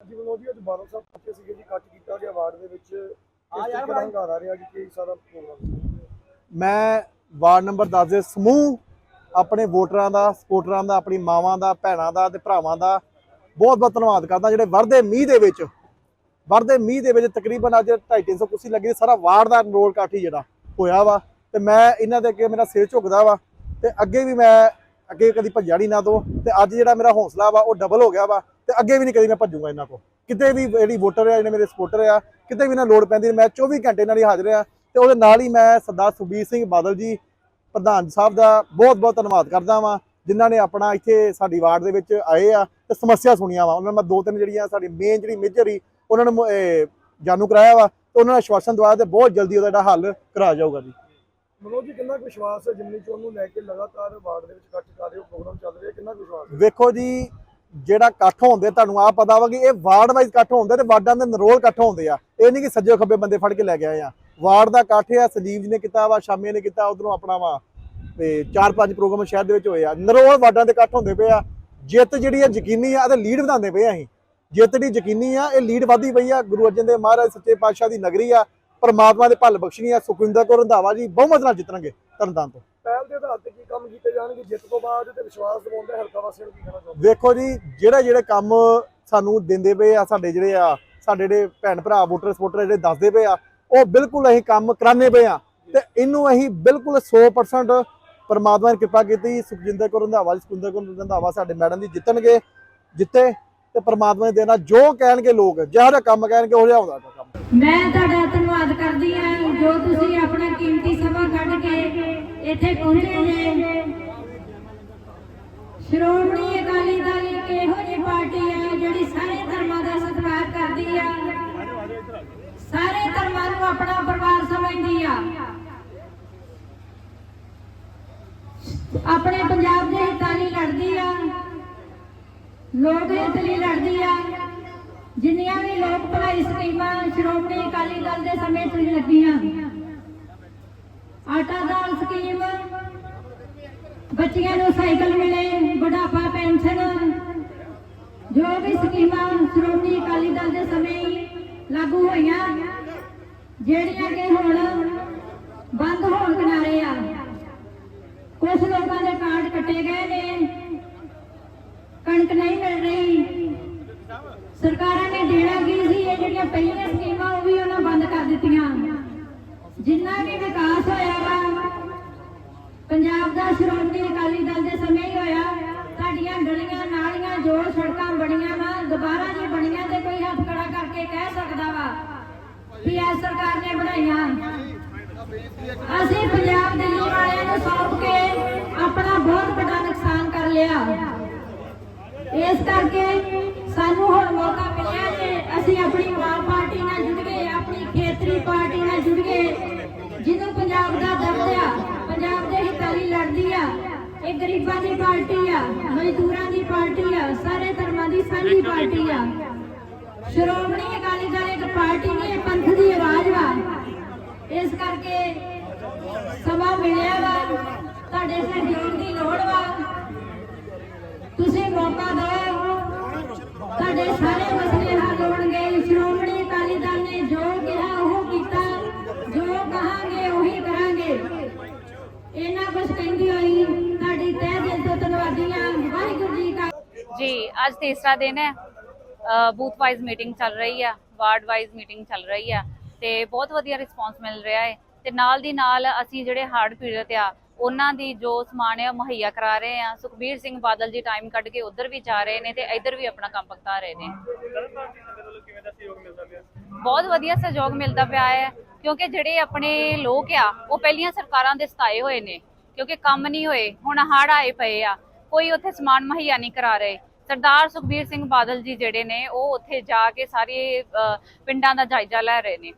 ਜੀ ਮਨੋਜ ਜੀ ਅੱਜ ਬਾਦਲ ਸਾਹਿਬ ਪਹੁੰਚੇ ਸੀਗੇ ਜੀ ਕੱਟ ਕੀਤਾ ਗਿਆ ਵਾਰਡ ਦੇ ਵਿੱਚ। ਆ ਯਾਰ ਬੜਾ ਹੰਗਾਰਾ ਰਿਹਾ ਜੀ ਕੀ ਸਾਰਾ ਪ੍ਰੋਗਰਾਮ ਮੈਂ ਵਾਰਡ ਨੰਬਰ 10 ਦੇ ਸਮੂਹ ਆਪਣੇ ਵੋਟਰਾਂ ਦਾ ਸਪੋਰਟਰਾਂ ਦਾ ਆਪਣੀ ਮਾਵਾਂ ਦਾ ਭੈਣਾਂ ਦਾ ਤੇ ਭਰਾਵਾਂ ਦਾ ਬਹੁਤ ਬਹੁਤ ਧੰਨਵਾਦ ਕਰਦਾ ਜਿਹੜੇ ਵਰਦੇ ਮੀਂਹ ਦੇ ਵਿੱਚ ਵਰਦੇ ਮੀਂਹ ਦੇ ਵਿੱਚ ਤਕਰੀਬਨ ਅੱਜ 250 ਕੁਰਸੀ ਲੱਗੀ ਸਾਰਾ ਵਾਰਡ ਦਾ ਰੋਲ ਕਾਠੀ ਜਿਹੜਾ ਹੋਇਆ ਵਾ। ਤੇ ਮੈਂ ਇਹਨਾਂ ਦੇ ਅੱਗੇ ਮੇਰਾ ਸਿਰ ਝੁਕਦਾ ਵਾ ਤੇ ਅੱਗੇ ਵੀ ਮੈਂ ਅੱਗੇ ਕਦੀ ਭੱਜਿਆ ਨਹੀਂ ਨਾ ਤੋਂ ਤੇ ਅੱਜ ਜਿਹੜਾ ਮੇਰਾ ਹੌਸਲਾ ਵਾ, ਉਹ ਡਬਲ ਹੋ ਗਿਆ ਵਾ, ਤੇ ਅੱਗੇ ਵੀ ਨਹੀਂ ਕਦੀ ਮੈਂ ਭੱਜੂਗਾ ਇਹਨਾਂ ਕੋ ਕਿਤੇ ਵੀ ਜਿਹੜੀ ਵੋਟਰ ਆ, ਜਿਹੜੇ ਮੇਰੇ ਸਪੋਰਟਰ ਆ, ਕਿਤੇ ਵੀ ਨਾ ਲੋੜ ਪੈਂਦੀ ਮੈਂ 24 ਘੰਟੇ ਨਾਲ ਹੀ ਹਾਜ਼ਰ ਆ, ਤੇ ਉਹਦੇ ਨਾਲ ਹੀ ਮੈਂ ਸਰਦਾਰ ਸੁਖਬੀਰ ਸਿੰਘ ਬਾਦਲ ਜੀ, ਪ੍ਰਧਾਨ ਸਾਹਿਬ ਦਾ ਬਹੁਤ ਬਹੁਤ ਧੰਨਵਾਦ ਕਰਦਾ ਵਾਂ, ਜਿਨ੍ਹਾਂ ਨੇ ਆਪਣਾ ਇੱਥੇ ਸਾਡੀ ਵਾਰਡ ਦੇ ਵਿੱਚ ਆਏ ਆ, ਤੇ ਸਮੱਸਿਆ ਸੁਣੀਆਂ ਵਾ। ਉਹਨਾਂ ਨੇ ਮੈਂ ਦੋ ਤਿੰਨ ਜਿਹੜੀਆਂ ਸਾਡੀ ਮੇਨ ਜਿਹੜੀ ਮੇਜਰ ਹੀ, ਉਹਨਾਂ ਨੂੰ ਜਾਣੂ ਕਰਾਇਆ ਵਾ, ਤੇ ਉਹਨਾਂ ਨੇ ਆਸ਼ਵਾਸਨ ਦਵਾਇਆ ਤੇ ਬਹੁਤ ਜਲਦੀ ਉਹਦਾ ਜਿਹੜਾ ਹੱਲ ਕਰਾਇਆ ਜਾਊਗਾ ਜੀ। ਮਨੋਜ ਜੀ, ਕਿੰਨਾ ਵਿਸ਼ਵਾਸ ਹੈ ਜਿੰਨੀ ਚੋਣ ਨੂੰ ਲੈ ਕੇ ਲਗਾਤਾਰ ਵਾਰਡ ਦੇ ਵਿੱਚ ਕੱਟ ਕਰ ਰਹੇ ਹੋ, ਪ੍ਰੋਗਰਾਮ ਚੱਲ ਰਿਹਾ, ਕਿੰਨਾ ਵਿਸ਼ਵਾਸ ਹੈ? ਵੇਖੋ ਜੀ, ਜਿਹੜਾ ਇਕੱਠ ਹੁੰਦੇ ਤੁਹਾਨੂੰ ਆ ਪਤਾ ਵਾ ਕਿ ਇਹ ਵਾਰਡ ਵਾਈਜ਼ ਇਕੱਠ ਹੁੰਦੇ ਤੇ ਵਾਰਡਾਂ ਦੇ ਨਰੋਲ ਇਕੱਠ ਹੁੰਦੇ ਆ। ਇਹ ਨਹੀਂ ਕਿ ਸੱਜੇ ਖੱਬੇ ਬੰਦੇ ਫੜ ਕੇ ਲੈ ਕੇ ਆ। ਵਾਰਡ ਦਾ ਇਕੱਠ ਆ, ਸੰਜੀਵ ਜੀ ਨੇ ਕੀਤਾ ਵਾ, ਸ਼ਾਮੇ ਨੇ ਕੀਤਾ, ਉਧਰੋਂ ਆਪਣਾ ਵਾ, ਤੇ ਚਾਰ ਪੰਜ ਪ੍ਰੋਗਰਾਮ ਸ਼ਹਿਰ ਦੇ ਵਿੱਚ ਹੋਏ ਆ। ਨਰੋਲ ਵਾਰਡਾਂ ਦੇ ਇਕੱਠ ਹੁੰਦੇ ਪਏ ਆ। ਜਿੱਤ ਜਿਹੜੀ ਆ, ਯਕੀਨੀ ਆ ਤੇ ਲੀਡ ਵਧਾਉਂਦੇ ਪਏ ਆ ਅਸੀਂ। ਜਿੱਤ ਦੀ ਯਕੀਨੀ ਆ, ਇਹ ਲੀਡ ਵਧਦੀ ਪਈ ਆ। ਗੁਰੂ ਅਰਜਨ ਦੇਵ ਮਹਾਰਾਜ ਸੱਚੇ ਪਾਤਸ਼ਾਹ ਦੀ ਨਗਰੀ ਆ। ਪਰਮਾਤਮਾ ਦੇ ਭੱਲ ਬਖਸ਼ਣੀ ਆ ਸੁਖਵਿੰਦਰ ਕੌਰ ਰੰਧਾਵਾ ਜੀ ਬਹੁਮਤ ਨਾਲ ਜਿੱਤਣਗੇ ਤਰਨਤਾਰਨ ਤੋਂ। ਪਹਿਲ ਦੇ ਆਧਾਰ ਤੇ ਕੀ ਕੰਮ ਕੀਤੇ ਜਾਣਗੇ? ਜਿੱਤ ਤੋਂ ਬਾਅਦ ਤੇ ਵਿਸ਼ਵਾਸ ਦਿਵਾਉਂਦੇ ਹਲਕਾ ਵਾਸੀਆਂ ਨੂੰ ਕੀ ਕਹਿਣਾ ਚਾਹੁੰਦੇ ਵੇਖੋ ਜੀ ਜਿਹੜੇ ਜਿਹੜੇ ਕੰਮ ਸਾਨੂੰ ਦਿੰਦੇ ਪਏ ਆ ਸਾਡੇ ਜਿਹੜੇ ਆ ਸਾਡੇ ਜਿਹੜੇ ਭੈਣ ਭਰਾ ਵੋਟਰ ਸਪੋਰਟਰ ਜਿਹੜੇ ਦੱਸਦੇ ਪਏ ਆ ਉਹ ਬਿਲਕੁਲ ਅਸੀਂ ਕੰਮ ਕਰਾਣੇ ਪਏ ਆ। ਤੇ ਇਹਨੂੰ ਅਸੀਂ ਬਿਲਕੁਲ 100% ਪਰਮਾਤਮਾ ਨੇ ਕਿਰਪਾ ਕੀਤੀ ਸੁਖਜਿੰਦਰ ਕੌਰ ਰੰਧਾਵਾ ਜੀ ਸੁਖਜਿੰਦਰ ਕੌਰ ਰੰਧਾਵਾ ਸਾਡੇ ਮੈਡਮ ਜੀ ਜਿੱਤਣਗੇ ਜਿੱਤੇ ਤੇ ਪਰਮਾਤਮਾ ਨੇ ਦੇਣਾ ਜੋ ਕਹਿਣਗੇ ਲੋਕ ਜਿਹੜਾ ਜਿਹਾ ਕੰਮ ਕਹਿਣਗੇ ਉਹ ਜਿਹਾ ਹੁੰਦਾ ਕੰਮ। ਮੈਂ ਤੁਹਾਡਾ ਕਰਦੀ ਹਾਂ ਜੋ ਤੁਸੀਂ ਆਪਣਾ ਕੀਮਤੀ ਸਮਾਂ ਕੱਢ ਕੇ ਇੱਥੇ ਪਹੁੰਚੇ ਜੇ। ਸ਼੍ਰੋਮਣੀ ਅਕਾਲੀ ਦਲ ਇੱਕ ਇਹੋ ਜਿਹੀ ਪਾਰਟੀ ਹੈ ਜਿਹੜੀ ਸਾਰੇ ਧਰਮਾਂ ਦਾ ਸਤਿਕਾਰ ਕਰਦੀ ਆ? ਸਾਰੇ ਧਰਮਾਂ ਨੂੰ ਆਪਣਾ ਪਰਿਵਾਰ ਸਮਝਦੀ ਆ। ਆਪਣੇ ਪੰਜਾਬ ਦੇ ਹਿੱਤਾਂ ਲਈ ਲੜਦੀ ਆ। ਲੋਕ ਹਿੱਤ ਲਈ ਲੜਦੀ ਆ। ਜਿੰਨੀਆਂ ਵੀ ਲੋਕ ਭਲਾਈ ਸਕੀਮਾਂ, ਸ਼੍ਰੋਮਣੀ ਅਕਾਲੀ ਦਲ ਦੇ ਸਮੇਂ ਤੋਂ ਲੱਗੀਆਂ। ਆਟਾ ਦਾਲ ਸਕੀਮ, ਬੱਚੀਆਂ ਨੂੰ ਸਾਈਕਲ ਮਿਲੇ, ਬੁਢਾਪਾ ਪੈਨਸ਼ਨ, ਜੋ ਵੀ ਸਕੀਮਾਂ ਸ਼੍ਰੋਮਣੀ ਅਕਾਲੀ ਦਲ ਦੇ ਸਮੇਂ ਲਾਗੂ ਹੋਈਆਂ, ਜਿਹੜੀਆਂ ਕਿ ਹੁਣ ਬੰਦ ਹੋਣ ਕਿਨਾਰੇ ਆ। ਕੁਝ ਲੋਕਾਂ ਦੇ ਕਾਰਡ ਕੱਟੇ ਗਏ ਨੇ, ਕਣਕ ਨਹੀਂ ਮਿਲ ਰਹੀ। ਸਰਕਾਰਾਂ ਨੇ ਦੇਣਾ ਕੀ ਸੀ? ਇਹ ਜਿਹੜੀਆਂ ਪਹਿਲੀਆਂ ਸਕੀਮਾਂ, ਉਹ ਵੀ ਉਹਨਾਂ ਬੰਦ ਕਰ ਦਿੱਤੀਆਂ। ਜਿੰਨਾ ਵੀ ਵਿਕਾਸ ਹੋਇਆ ਵਾ, ਪੰਜਾਬ ਦਾ ਸ਼੍ਰੋਮਣੀ ਅਕਾਲੀ ਦਲ ਦੇ ਸਮੇਂ ਹੀ ਹੋਇਆ, ਸਾਡੀਆਂ ਗਲੀਆਂ, ਨਾਲੀਆਂ, ਜੋ ਸੜਕਾਂ ਬਣੀਆਂ ਵਾ, ਦੁਬਾਰਾ ਜੇ ਬਣੀਆਂ ਤੇ ਕੋਈ ਹੱਥ ਖੜਾ ਕਰਕੇ ਕਹਿ ਸਕਦਾ ਵਾ ਵੀ ਇਹ ਸਰਕਾਰ ਨੇ ਬਣਾਈਆਂ। ਅਸੀਂ ਪੰਜਾਬ ਦਿੱਲੀ ਵਾਲਿਆਂ ਨੂੰ ਸੌਂਪ ਕੇ ਆਪਣਾ ਬਹੁਤ ਵੱਡਾ ਨੁਕਸਾਨ ਕਰ ਲਿਆ ਇਸ ਕਰਕੇ ਸਾਨੂੰ ਹੁਣ ਮੌਕਾ ਮਿਲਿਆ ਜੇ ਅਸੀਂ ਆਪਣੀ ਆਮ ਪਾਰਟੀ ਨਾਲ ਜੁੜ ਗਏ ਆਪਣੀ ਖੇਤਰੀ ਪਾਰਟੀ ਨਾਲ ਜੁੜ ਗਏ ਜਿਹਨੂੰ ਪੰਜਾਬ ਦਾ ਦਰਦ ਆ ਪੰਜਾਬ ਦੇ ਹਿੱਤਾਂ ਲਈ ਲੜਦੀ ਆ ਇਹ ਗਰੀਬਾਂ ਦੀ ਪਾਰਟੀ ਆ ਮਜ਼ਦੂਰਾਂ ਦੀ ਪਾਰਟੀ ਆ ਸਾਰੇ ਧਰਮਾਂ ਦੀ ਸਾਂਝੀ ਪਾਰਟੀ ਆ। ਸ਼੍ਰੋਮਣੀ ਅਕਾਲੀ ਦਲ ਇੱਕ ਪਾਰਟੀ ਨਹੀਂ ਇਹ ਪੰਥ ਦੀ ਆਵਾਜ਼ ਵਾ। ਇਸ ਕਰਕੇ ਸਮਾਂ ਮਿਲਿਆ ਵਾ। ਤੁਹਾਡੇ ਸਹਿਯੋਗ ਦੀ ਲੋੜ ਵਾ। ਜੀ ਅੱਜ ਤੀਸਰਾ ਦਿਨ ਹੈ। ਬੂਥ ਵਾਈਜ਼ ਮੀਟਿੰਗ ਚੱਲ ਰਹੀ ਆ, ਵਾਰਡ ਵਾਈਜ਼ ਮੀਟਿੰਗ ਚੱਲ ਰਹੀ ਆ ਤੇ ਬਹੁਤ ਵਧੀਆ ਰਿਸਪੌਂਸ ਮਿਲ ਰਿਹਾ ਹੈ ਤੇ ਨਾਲ ਦੀ ਨਾਲ ਅਸੀਂ ਜਿਹੜੇ ਹਾਰਡ ਪੀੜਤ ਆ, ਉਹਨਾਂ ਦੀ ਜੋ ਸਮਾਨ ਹੈ ਮੁਹੱਈਆ ਕਰਾ ਰਹੇ ਆ। ਸੁਖਬੀਰ ਸਿੰਘ ਬਾਦਲ ਜੀ ਟਾਈਮ ਕੱਢ ਕੇ ਉਧਰ ਵੀ ਜਾ ਰਹੇ ਨੇ ਤੇ ਇੱਧਰ ਵੀ ਆਪਣਾ ਕੰਮ ਪਕਤਾ ਰਹੇ ਨੇ। ਬਹੁਤ ਵਧੀਆ ਸਹਿਯੋਗ ਮਿਲਦਾ ਪਿਆ ਹੈ ਕਿਉਂਕਿ ਜਿਹੜੇ ਆਪਣੇ ਲੋਕ ਆ, ਉਹ ਪਹਿਲੀਆਂ ਸਰਕਾਰਾਂ ਦੇ ਸਤਾਏ ਹੋਏ ਨੇ, ਕਿਉਂਕਿ ਕੰਮ ਨਹੀਂ ਹੋਏ, ਹੁਣ ਹੜ੍ਹ ਆਏ ਪਏ ਆ। ਕੋਈ ਉੱਥੇ ਸਮਾਨ ਮੁਹੱਈਆ ਨਹੀਂ ਕਰਾ ਰਹੇ। ਸਰਦਾਰ ਸੁਖਬੀਰ ਸਿੰਘ ਬਾਦਲ ਜੀ ਜਿਹੜੇ ਨੇ, ਉਹ ਉੱਥੇ ਜਾ ਕੇ ਸਾਰੇ ਪਿੰਡਾਂ ਦਾ ਜਾਇਜ਼ਾ ਲੈ ਰਹੇ ਨੇ।